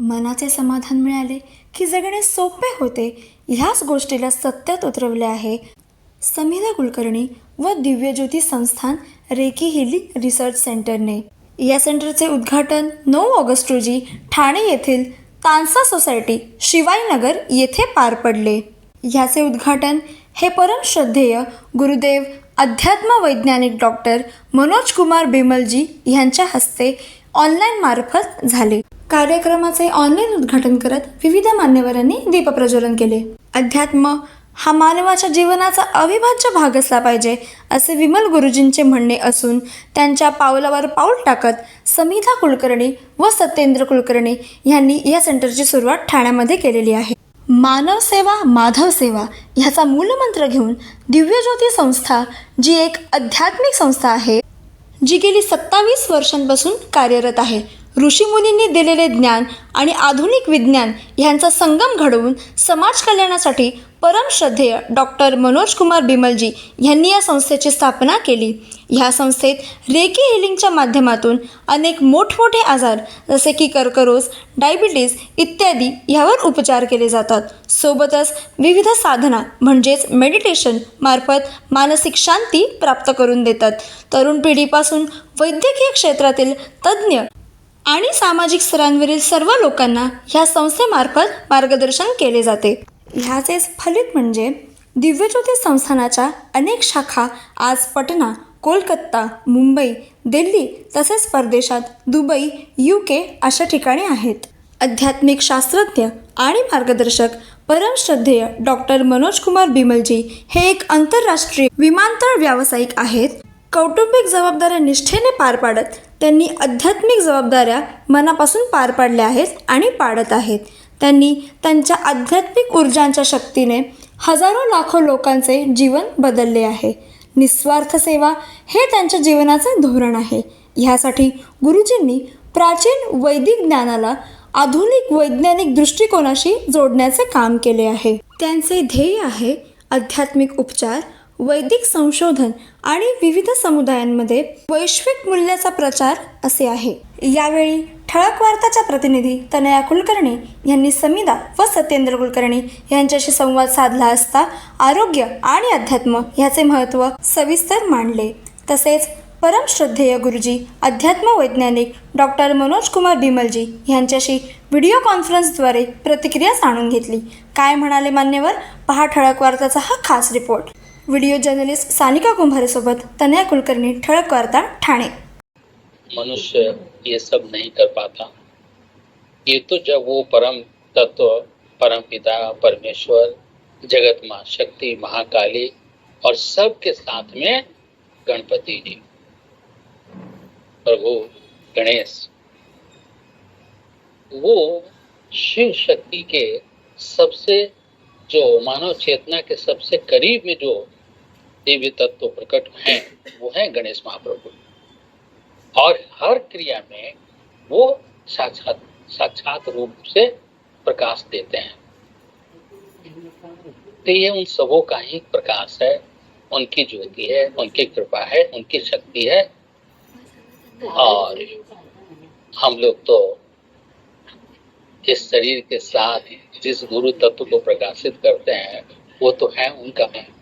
मनाचे समाधान मिळाले की जगणे सोपे होते. ह्याच गोष्टीला सत्यात उतरवले आहे समीरा कुलकर्णी व दिव्यज्योती संस्थान रेकी हिलिंग रिसर्च सेंटरने. या सेंटरचे उद्घाटन नऊ ऑगस्ट रोजी ठाणे येथील तानसा सोसायटी शिवाईनगर येथे पार पडले. ह्याचे उद्घाटन हे परम श्रद्धेय गुरुदेव अध्यात्म वैज्ञानिक डॉक्टर मनोज कुमार बिमलजी यांच्या हस्ते ऑनलाईन मार्फत झाले. कार्यक्रमाचे ऑनलाईन उद्घाटन करत विविध मान्यवरांनी दीपप्रज्वलन केले. अध्यात्म हा मानवाच्या जीवनाचा अविभाज्य भाग असला पाहिजे असे विमल गुरुजींचे म्हणणे असून त्यांच्या पावलावर पाऊल टाकत समिधा कुलकर्णी व सत्येंद्र कुलकर्णी यांनी या सेंटरची सुरुवात ठाण्यामध्ये केलेली आहे. मानव सेवा माधव सेवा ह्याचा मूलमंत्र घेऊन दिव्यज्योती संस्था जी एक आध्यात्मिक संस्था आहे जी गेली सत्तावीस वर्षांपासून कार्यरत आहे. ऋषीमुनींनी दिलेले ज्ञान आणि आधुनिक विज्ञान ह्यांचा संगम घडवून समाज कल्याणासाठी परमश्रद्धेय डॉक्टर मनोज कुमार बिमलजी यांनी या संस्थेची स्थापना केली. ह्या संस्थेत रेकी हिलिंगच्या माध्यमातून अनेक मोठमोठे आजार जसे की कर्करोग डायबिटीज इत्यादी ह्यावर उपचार केले जातात. सोबतच विविध साधना म्हणजेच मेडिटेशन मार्फत मानसिक शांती प्राप्त करून देतात. तरुण पिढीपासून वैद्यकीय क्षेत्रातील तज्ज्ञ आणि सामाजिक स्तरांवरील सर्व लोकांना ह्या संस्थेमार्फत मार्गदर्शन केले जाते. ह्याचेच फलित म्हणजे दिव्यज्योती संस्थानाच्या अनेक शाखा आज पटना कोलकाता मुंबई दिल्ली तसेच परदेशात दुबई यू के अशा ठिकाणी आहेत. आध्यात्मिक शास्त्रज्ञ आणि मार्गदर्शक परमश्रद्धेय डॉक्टर मनोज कुमार बिमलजी हे एक आंतरराष्ट्रीय विमानतळ व्यावसायिक आहेत. कौटुंबिक जबाबदाऱ्या निष्ठेने पार पाडत त्यांनी आध्यात्मिक जबाबदाऱ्या मनापासून पार पाडल्या आहेत आणि पाडत आहेत. त्यांनी त्यांच्या आध्यात्मिक ऊर्जांच्या शक्तीने हजारो लाखो लोकांचे जीवन बदलले आहे. निस्वार्थ सेवा हे त्यांच्या जीवनाचे धोरण आहे. ह्यासाठी गुरुजींनी प्राचीन वैदिक ज्ञानाला आधुनिक वैज्ञानिक दृष्टिकोनाशी जोडण्याचे काम केले आहे. त्यांचे ध्येय आहे आध्यात्मिक उपचार वैदिक संशोधन आणि विविध समुदायांमध्ये वैश्विक मूल्याचा प्रचार असे आहे. यावेळी ठळक वार्ताच्या प्रतिनिधी तनया कुलकर्णी यांनी समीदा व सत्येंद्र कुलकर्णी यांच्याशी संवाद साधला असता आरोग्य आणि अध्यात्म ह्याचे महत्त्व सविस्तर मांडले. तसेच परमश्रद्धेय गुरुजी अध्यात्म वैज्ञानिक डॉक्टर मनोज कुमार बिमलजी यांच्याशी व्हिडिओ कॉन्फरन्सद्वारे प्रतिक्रिया जाणून घेतली. काय म्हणाले मान्यवर? पहा ठळक वार्ताचा हा खास रिपोर्ट. व्हिडिओ जर्नलिस्ट सानिका कुंभारेसोबत तनया कुलकर्णी, ठळक वार्ता, ठाणे. मनुष्य ये सब नहीं कर पाता। ये तो जब वो परम तत्व, परम पिता, परमेश्वर, जगत माँ, शक्ति, महाकाली और सबके साथ में गणपति जी। प्रभु गणेश। वो शिव शक्ति के सबसे, जो मानव चेतना के सबसे करीब में जो दिव्य तत्व प्रकट हैं, वो है गणेश महाप्रभु। और हर क्रिया में वो साक्षात साक्षात रूप से प्रकाश देते हैं। तो ये उन सबों का ही प्रकाश है। उनकी ज्योति है, उनकी कृपा है, उनकी शक्ति है। और हम लोग तो इस शरीर के साथ, जिस गुरु तत्व को प्रकाशित करते हैं, वो तो है उनका है।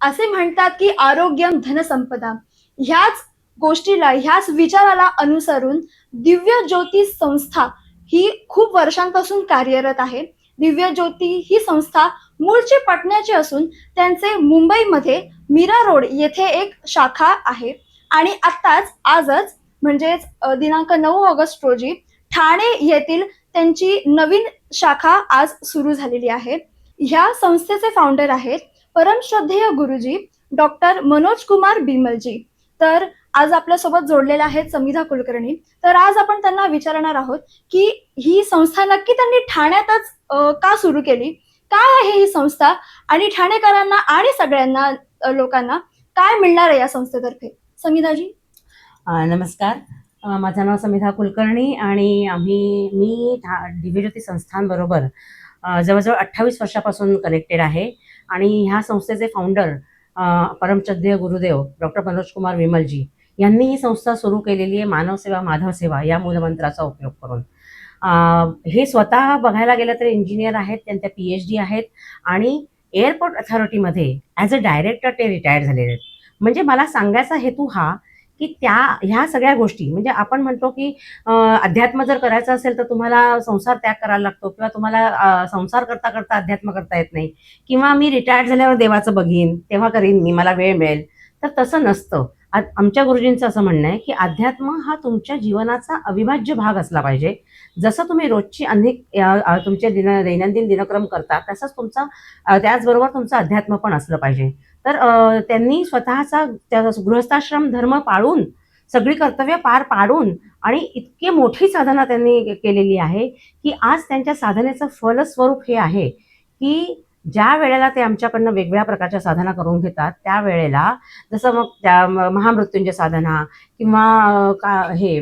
असे म्हणतात की आरोग्यम धनसंपदा ह्याच गोष्टीला ह्याच विचाराला अनुसरून दिव्य ज्योती संस्था ही खूप वर्षांपासून कार्यरत आहे. दिव्य ज्योती ही संस्था मूळची पटण्याची असून त्यांचे मुंबईमध्ये मीरा रोड येथे एक शाखा आहे. आणि आत्ताच आजच म्हणजेच दिनांक नऊ ऑगस्ट रोजी ठाणे येथील त्यांची नवीन शाखा आज सुरू झालेली आहे. ह्या संस्थेचे फाउंडर आहेत परमश्रद्धेय गुरुजी डॉक्टर मनोज कुमार बिमलजी. तर आज आपल्यासोबत जोडलेले आहेत समिधा कुलकर्णी. तर आज आपण त्यांना विचारणार आहोत की ही संस्था नक्की त्यांनी ठाण्यातच का सुरू केली? काय आहे ही संस्था? आणि ठाणेकरांना आणि सगळ्यांना लोकांना काय मिळणार आहे या संस्थेतर्फे? समिधाजी. नमस्कार. माझं नाव समिधा कुलकर्णी आणि आम्ही मी ठा दिव्यज्योती संस्थांबरोबर जवळजवळ अठ्ठावीस वर्षापासून कनेक्टेड आहे. आणि ह्या संस्थेचे फाउंडर परमश्रद्धेय गुरुदेव डॉक्टर मनोज कुमार विमलजी यांनी ही संस्था सुरू केलेली आहे मानव सेवा माधव सेवा या मूलमंत्राचा उपयोग करून. हे स्वतः बघायला गेलं तर इंजिनियर आहेत त्यांच्या पी एच डी आहेत आणि एअरपोर्ट अथॉरिटीमध्ये ॲज अ डायरेक्टर ते रिटायर्ड झालेले आहेत. म्हणजे मला सांगायचा हेतू हा की त्या ह्या सगळ्या गोष्टी म्हणजे आपण म्हणतो की अध्यात्म जर करायचं असेल तर तुम्हाला संसार त्याग करायला लागतो किंवा तुम्हाला संसार करता करता अध्यात्म करता येत नाही. किंवा मी रिटायर्ड झाल्यावर देवाचं बघीन तेव्हा करीन मी मला वेळ मिळेल. तर तसं नसतं. आमच्या गुरुजींचं असं म्हणणं आहे की अध्यात्म हा तुमच्या जीवनाचा अविभाज्य भाग असला पाहिजे. जसं तुम्ही रोजची अनेक तुमचे दिन दैनंदिन दिनक्रम करता तसंच तुमचा त्याचबरोबर तुमचं अध्यात्म पण असलं पाहिजे. तर त्यांनी स्वतःचा त्या गृहस्थाश्रम धर्म पाळून सगळी कर्तव्य पार पाडून आणि इतकी मोठी साधना त्यांनी केलेली आहे की आज त्यांच्या साधनेचं फलस्वरूप हे आहे की ज्या वेळेला ते आमच्याकडनं वेगवेगळ्या प्रकारच्या साधना करून घेतात त्यावेळेला जसं मग त्या महामृत्यूंच्या साधना किंवा का हे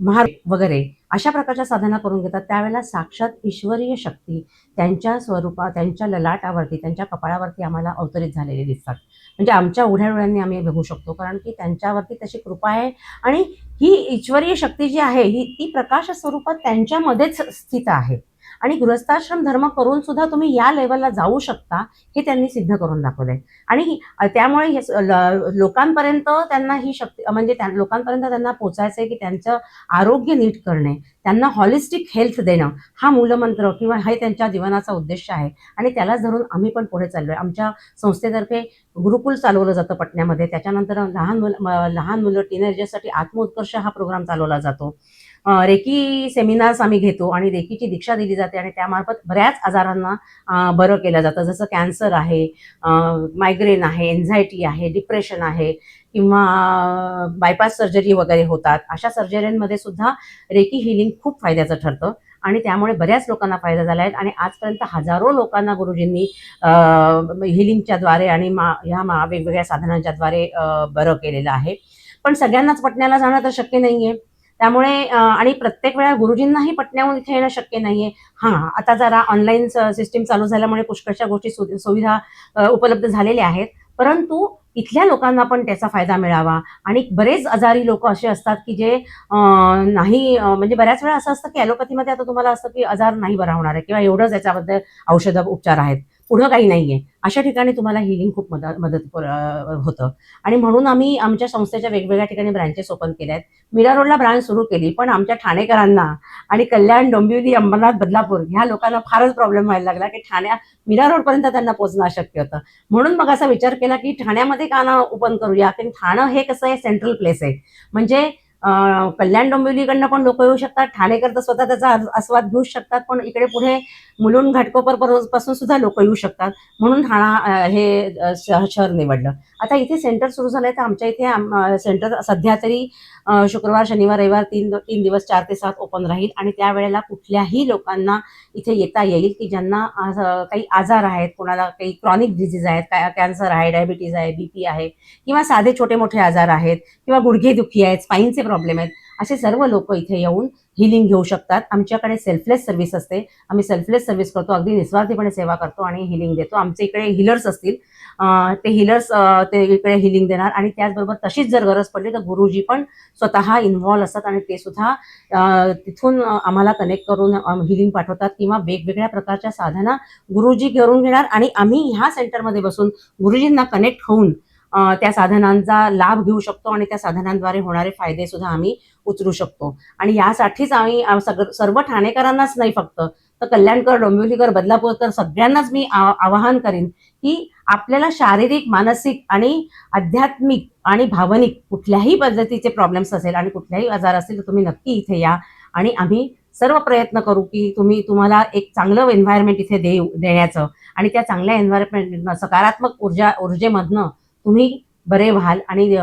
महा वगैरे अशा प्रकारच्या साधना करून घेतात. त्यावेळेला साक्षात ईश्वरीय शक्ती त्यांच्या स्वरूपात त्यांच्या ललाटावरती त्यांच्या कपाळावरती आम्हाला अवतरित झालेले दिसतात. म्हणजे आमच्या उघड्या डोळ्यांनी आम्ही बघू शकतो. कारण की त्यांच्यावरती तशी कृपा आहे आणि ही ईश्वरीय शक्ती जी आहे ही ती प्रकाश स्वरूपात त्यांच्यामध्येच स्थित आहे. आणि गृहस्थाश्रम धर्म करून सुद्धा तुम्ही या लेवलला जाऊ शकता हे त्यांनी सिद्ध करून दाखवलंय. आणि त्यामुळे लोकांपर्यंत त्यांना ही शक्ती म्हणजे त्या लोकांपर्यंत त्यांना पोचायचं आहे की त्यांचं आरोग्य नीट करणे त्यांना हॉलिस्टिक हेल्थ देणं हा मूलमंत्र किंवा हे त्यांच्या जीवनाचा उद्देश आहे. आणि त्यालाच धरून आम्ही पण पुढे चाललोय. आमच्या संस्थेतर्फे गुरुकुल चालवलं जातं पटण्यामध्ये. त्याच्यानंतर लहान मुलं लहान मुलं टीनेजर्ससाठी आत्मोत्कर्ष हा प्रोग्राम चालवला जातो. रेकी सेमिनार्स आम्ही घेतो आणि रेकीची दीक्षा दिली जाते आणि त्यामार्फत बऱ्याच आजारांना बरं केलं जातं. जसं कॅन्सर आहे मायग्रेन आहे एन्झायटी आहे डिप्रेशन आहे किंवा बायपास सर्जरी वगैरे होतात. अशा सर्जरींमध्ये सुद्धा रेकी हिलिंग खूप फायद्याचं ठरतं आणि त्यामुळे बऱ्याच लोकांना फायदा झाला आहे आणि आजपर्यंत हजारो लोकांना गुरुजींनी हिलिंगच्या द्वारे आणि मा ह्या मा वेगवेगळ्या साधनांच्या द्वारे बरं केलेलं आहे. पण सगळ्यांनाच पटण्याला जाणं तर शक्य नाही आहे त्यामुळे आणि प्रत्येक वेळा गुरुजींनाही पटण्याहून इथे येणं शक्य नाहीये. हा हां आता जरा ऑनलाईन सिस्टीम चालू झाल्यामुळे पुष्कळशा गोष्टी सुविधा उपलब्ध झालेल्या आहेत. परंतु इथल्या लोकांना पण त्याचा फायदा मिळावा. आणि बरेच आजारी लोक असे असतात की जे नाही म्हणजे बऱ्याच वेळा असं असतं की ॲलोपॅथीमध्ये आता तुम्हाला असतं की आजार नाही बरा होणार आहे किंवा एवढंच याच्याबद्दल औषध उपचार आहेत. पुढं काही नाही आहे अशा ठिकाणी तुम्हाला हिलिंग खूप मदत मदत होतं. आणि म्हणून आम्ही आमच्या संस्थेच्या वेगवेगळ्या ठिकाणी ब्रांचेस ओपन केल्या आहेत मीरा रोडला ब्रांच सुरू केली पण आमच्या ठाणेकरांना आणि कल्याण डोंबिवली अंबरनाथ बदलापूर ह्या लोकांना फारच प्रॉब्लेम व्हायला लागला की ठाण्या मीरा रोडपर्यंत त्यांना पोहोचणं अशक्य होतं. म्हणून मग असा विचार केला की ठाण्यामध्ये का ना ओपन करूया? कारण ठाणं हे कसं आहे सेंट्रल प्लेस आहे. म्हणजे कल्याण डोंबिवलीकडनं पण लोक येऊ शकतात. ठाणेकर तर स्वतः त्याचा आस्वाद घेऊ शकतात. पण इकडे पुढे मुलुंड घाटकोपरपासून सुद्धा लोक येऊ शकतात. म्हणून ठाणा हे शहर निवडलं. आता इथे सेंटर सुरू झालंय. तर आमच्या इथे सेंटर सध्या तरी शुक्रवार शनिवार रविवार तीन तीन दिवस चार ते सात ओपन राहील. आणि त्यावेळेला कुठल्याही लोकांना इथे येता येईल की ज्यांना काही आजार आहेत कोणाला काही क्रॉनिक डिझीज आहेत काय कॅन्सर आहे डायबिटीज आहे बीपी आहे किंवा साधे छोटे मोठे आजार आहेत किंवा गुडघेदुखी आहेत स्पाईनचे प्रॉब्लेम आहेत. असे सर्व लोक इथे येऊन हिलिंग घेऊ शकतात. आमच्याकडे सेल्फलेस सर्व्हिस असते. आम्ही सेल्फलेस सर्व्हिस करतो. अगदी निस्वार्थीपणे सेवा करतो आणि हिलिंग देतो. आमच्या इकडे हिलर्स असतील. ते हिलर्स ते इकडे हिलिंग देणार आणि त्याचबरोबर तशीच जर गरज पडली तर गुरुजी पण स्वतः इन्व्हॉल्व असतात आणि ते सुद्धा तिथून आम्हाला कनेक्ट करून हिलिंग पाठवतात किंवा वेगवेगळ्या प्रकारच्या साधना गुरुजी करून घेणार आणि आम्ही ह्या सेंटरमध्ये बसून गुरुजींना कनेक्ट होऊन त्या साधनांचा लाभ घेऊ शकतो आणि त्या साधनांद्वारे होणारे फायदे सुद्धा आम्ही उचलू शकतो. आणि यासाठीच आम्ही सर्व ठाणेकरांनाच नाही फक्त तर कल्याणकर डोंबिवलीकर बदलापूरकर सगळ्यांनाच मी आ- आवाहन करीन की आपल्याला शारीरिक मानसिक आणि आध्यात्मिक आणि भावनिक कुठल्याही पद्धतीचे प्रॉब्लेम्स असेल आणि कुठल्याही आजार असेल तर तुम्ही नक्की इथे या आणि आम्ही सर्व प्रयत्न करू की तुम्ही तुम्हाला एक चांगलं एन्व्हायरमेंट इथे देऊ देण्याचं. आणि त्या चांगल्या एन्व्हायरमेंट सकारात्मक ऊर्जा ऊर्जेमधनं तुम्ही बरे व्हाल आणि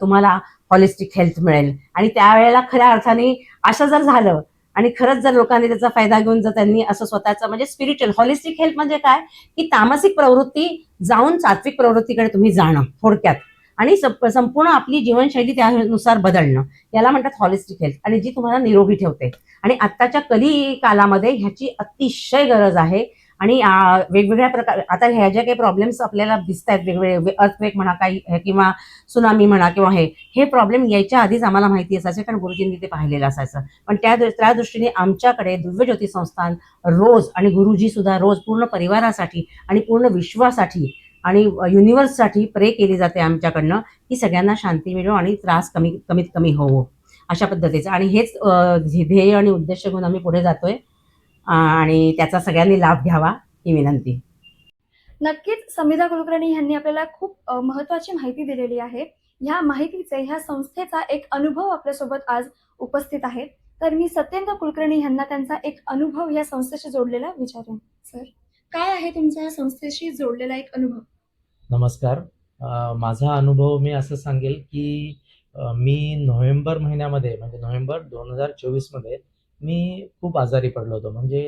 तुम्हाला हॉलिस्टिक हेल्थ मिळेल. आणि त्यावेळेला खऱ्या अर्थाने असं जर झालं आणि खरंच जर लोकांनी त्याचा फायदा घेऊन जर त्यांनी असं स्वतःचं म्हणजे स्पिरिच्युअल हॉलिस्टिक हेल्थ म्हणजे काय? की तामसिक प्रवृत्ती जाऊन सात्विक प्रवृत्तीकडे तुम्ही जाणं थोडक्यात. आणि संपूर्ण आपली जीवनशैली त्यानुसार बदलणं. याला म्हणतात हॉलिस्टिक हेल्थ आणि जी तुम्हाला निरोगी ठेवते. आणि आत्ताच्या कली कालामध्ये ह्याची अतिशय गरज आहे. आणि वेगवेगळ्या प्रकार आता ह्या ज्या काही प्रॉब्लेम्स आपल्याला दिसत आहेत वेगवेगळे अर्थवेक म्हणा काही किंवा सुनामी म्हणा किंवा हे हे प्रॉब्लेम यायच्या आधीच आम्हाला माहिती असायचे कारण गुरुजींनी ते पाहिलेलं असायचं. पण त्या त्या दृष्टीने आमच्याकडे दिव्यज्योती संस्थान रोज आणि गुरुजी सुद्धा रोज पूर्ण परिवारासाठी आणि पूर्ण विश्वासाठी आणि युनिवर्ससाठी प्रे केली जाते आमच्याकडनं की सगळ्यांना शांती मिळो आणि त्रास कमी कमीत कमी होवो. अशा पद्धतीचं. आणि हेच ध्येय आणि उद्देश घेऊन आम्ही पुढे जातोय. आणि त्याचा सगळ्यांनी लाभ घ्यावा ही विनंती. नक्कीच समिधा कुलकर्णी यांनी आपल्याला खूप अ, महत्त्वाची माहिती दिलेली आहे. ह्या माहितीचे ह्या संस्थेचा एक अनुभव आपल्यासोबत आज उपस्थित आहे. तर मी सत्येंद्र कुलकर्णी यांना त्यांचा एक अनुभव या संस्थेशी जोडलेला विचारेन. सर काय आहे तुमचा या संस्थेशी जोडलेला एक अनुभव? नमस्कार. माझा अनुभव मी असं सांगेल की मी नोव्हेंबर महिन्यामध्ये म्हणजे नोव्हेंबर दोन हजार चोवीसमध्ये मी खूप आजारी पडलो होतो. म्हणजे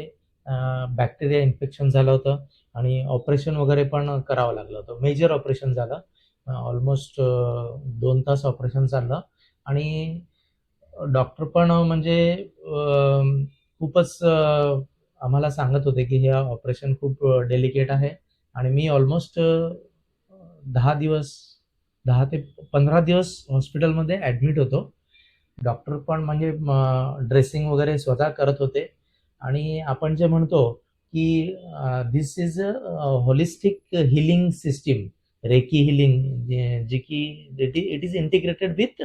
बॅक्टेरिया इन्फेक्शन झालं होतं आणि ऑपरेशन वगैरे पण करावं लागलं होतं. मेजर ऑपरेशन झालं. ऑलमोस्ट दोन तास ऑपरेशन चाललं. आणि डॉक्टर पण म्हणजे खूपच आम्हाला सांगत होते की हे ऑपरेशन खूप डेलिकेट आहे. आणि मी ऑलमोस्ट दहा दिवस दहा ते पंधरा दिवस हॉस्पिटलमध्ये ॲडमिट होतो. डॉक्टर पण म्हणजे ड्रेसिंग वगैरे स्वतः करत होते. आणि आपण जे म्हणतो की this is a holistic healing system reiki healing जे की it is integrated with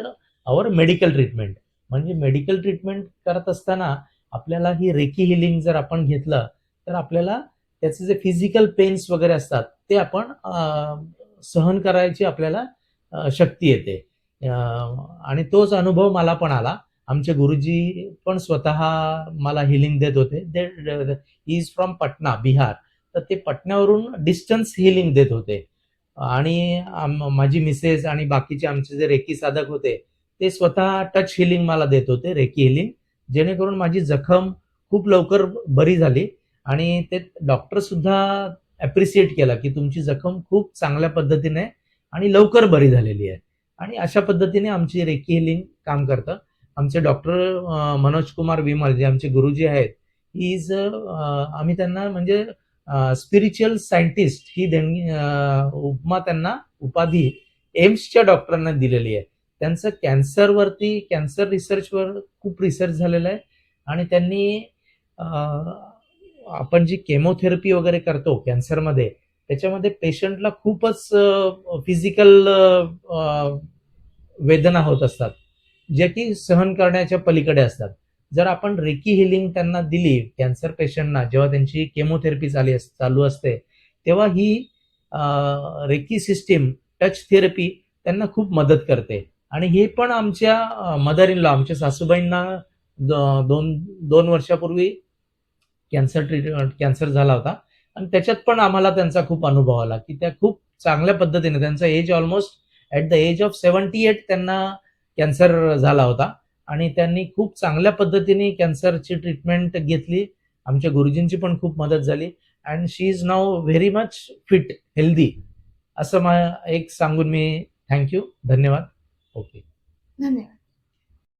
our medical treatment म्हणजे मेडिकल ट्रीटमेंट करत असताना आपल्याला ही रेकी हिलिंग जर आपण घेतलं तर आपल्याला त्याचे जे फिजिकल पेन्स वगैरे असतात ते आपण सहन करायची आपल्याला शक्ती येते. आणि तोच अनुभव मला पण आला. आमचे गुरुजी पण स्वतः मला हिलिंग देत होते. They is from Patna Bihar तर ते पटण्यावरून डिस्टन्स हिलिंग देत होते. आणि माझी मिसेस आणि बाकीचे आमचे जे रेकी साधक होते ते स्वतः टच हिलिंग मला देत होते रेकी हिलिंग जेणेकरून माझी जखम खूप लवकर बरी झाली. आणि ते डॉक्टर सुद्धा ॲप्रिसिएट केला की तुमची जखम खूप चांगल्या पद्धतीने आणि लवकर बरी झालेली आहे. आणि अशा पद्धतीने आमची रेकी हिलिंग काम करतं. आमचे डॉक्टर मनोज कुमार विमल जे आमचे गुरुजी आहेत ही इज आम्ही त्यांना म्हणजे स्पिरिच्युअल सायंटिस्ट ही देणगी उपमा त्यांना उपाधी एम्सच्या डॉक्टरांना दिलेली आहे. त्यांचं कॅन्सरवरती कॅन्सर रिसर्चवर खूप रिसर्च झालेला आहे. आणि त्यांनी आपण जी केमोथेरपी वगैरे करतो कॅन्सरमध्ये त्याच्यामध्ये पेशंटला खूपच फिजिकल वेदना होत असतात जे की सहन करण्याच्या पलीकडे असतात. जर आपण रेकी हिलिंग त्यांना दिली कॅन्सर पेशंटना जेव्हा त्यांची केमोथेरपी चाली चालू असते तेव्हा ही रेकी सिस्टीम टच थेरपी त्यांना खूप मदत करते. आणि हे पण आमच्या मदर इन लॉ आमच्या सासूबाईंना दोन दोन वर्षापूर्वी कॅन्सर ट्रीट कॅन्सर झाला होता. आणि त्याच्यात पण आम्हाला त्यांचा खूप अनुभव आला की त्या खूप चांगल्या पद्धतीने त्यांचा age almost at the age of seventy eight त्यांना कॅन्सर झाला होता. आणि त्यांनी खूप चांगल्या पद्धतीने कॅन्सरची ट्रीटमेंट घेतली. आमच्या गुरुजींची पण खूप मदत झाली. And she is now very much fit healthy असं मा एक सांगून मी थँक्यू धन्यवाद. ओके धन्यवाद.